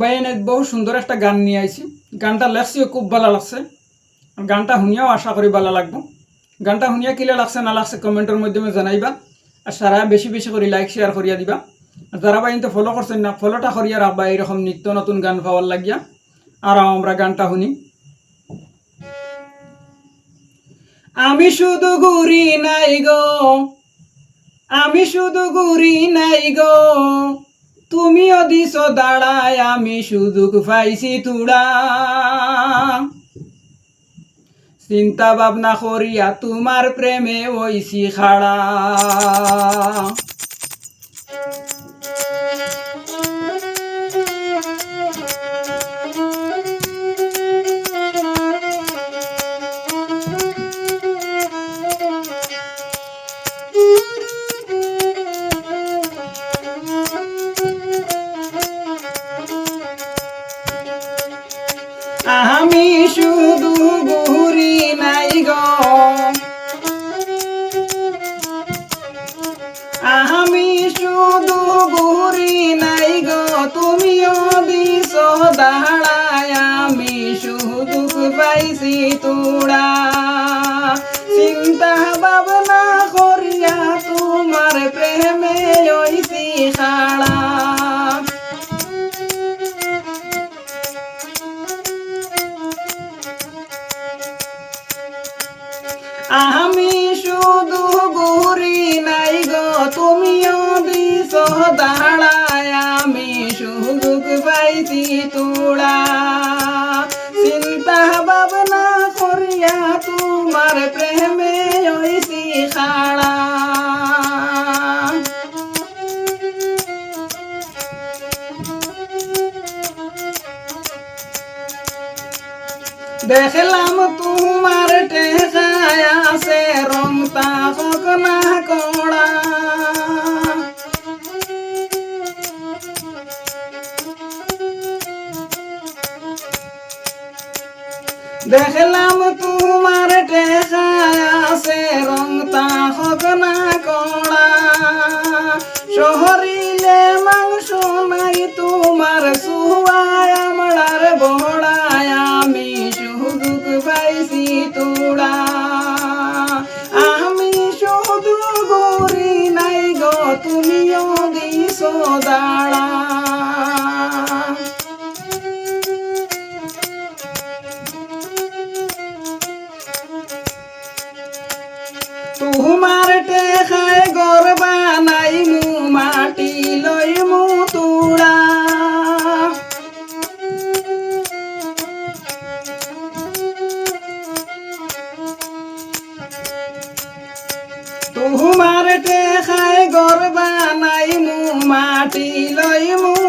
বাইনে বহু সুন্দর একটা গান নিয়ে আইছি। গানটা লেখছিও খুব ভালো লাগছে। গানটা শুনিয়াও আশা করি ভালো লাগবো। গানটা শুনিয়া কিলে লাগছে না লাগছে কমেন্টের মাধ্যমে জানাইবা। আর সারা বেশি বেশি করে লাইক শেয়ার করিয়া দিবা। আর যারা বা কিন্তু ফলো করছেন না ফলোটা করিয়া রাখবা। এইরকম নিত্য নতুন গান পাওয়ার লাগিয়া। আর আমরা গানটা শুনি। আমি শুধু ঘুরি নাই গো। আমি শুধু ঘুরি নাই গো। তুমিও দিছ দাঁড়ায় আমি সুযোগ পাইছি তুড়া চিন্তা ভাবনা করিয়া তোমার প্রেমে ওইছি খাড়া। আমি শুধু ঘুরি নাই গো। আমি শুধু ঘুরি নাই গো, তুমিও দিস দাঁড়ায়, আমি শুধু পাইছি তুড়া। চিন্তা ভাবনা করিয়া তোমার প্রেমে ওইছি খাড়া তোমার প্রেমে ওইছি খাড়া দেখলাম তোমার টেকায় আছে রংতা হোক না কড়া। দেখলাম তোমার টেকায় আছে রংতা হোক না কড়া। শহরিলে মাংস নাই তোমার সুয়ায় আমড়ার বড়ায় আমি সুযোগ পাইছি তোড়া। আমি শুধু গরি নাই গো, তুমিও দিস দাঁড়া। খাই গৰবা নাই মোৰ মাটি লৈ মোৰ তোৰা তোমাৰ খাই গৰবা নাই মোৰ মাটি লৈ মোৰ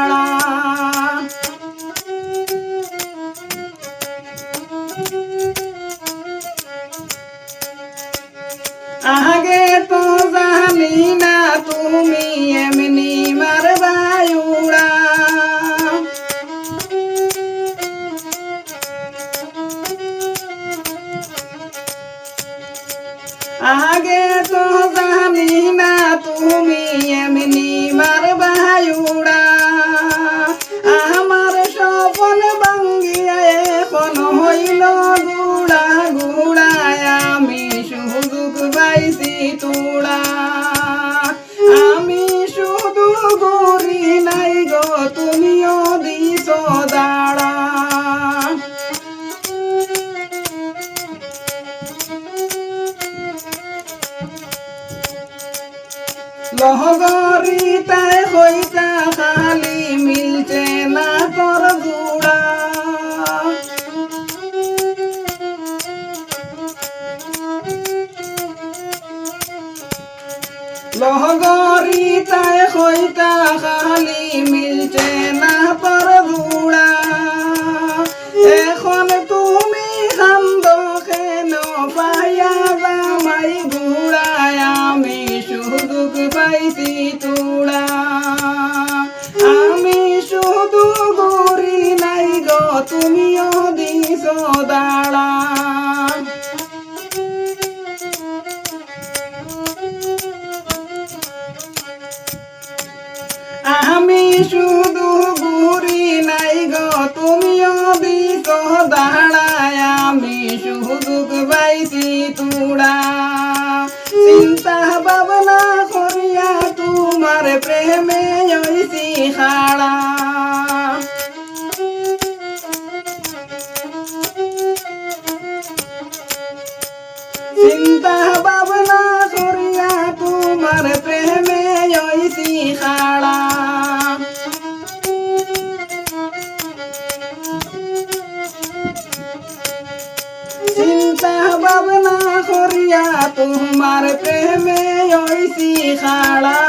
দাঁড়া আগে তো জানি না তুমি এমনি মারবায়ুড়া আগে তো জানি না তুমি এমনি আমার এখন লহগরিতায় হইতা খালি মিলছে না তোর ধুড়া এখন তুমি কান্দ কেন পাইয়া জামাই ঘুড়ায় আমি শুধু পাইছি তোড়া। আমি শুধু গরি নাই গো, তুমিও দিছ দাঁড়া। ঘুরি নাই গো, তুমিও দিস দাঁড়ায়, আমি শুধু বাইছি তুড়া। চিন্তা ভাবনা করিয়া তোমার প্রেমে হইছি খাড়া। চিন্তা ভাবনা করিয়া তোমার প্রেমে হইছি খাড়া। ভাবনা করিয়া তোমার প্রেমে ওই খাড়া।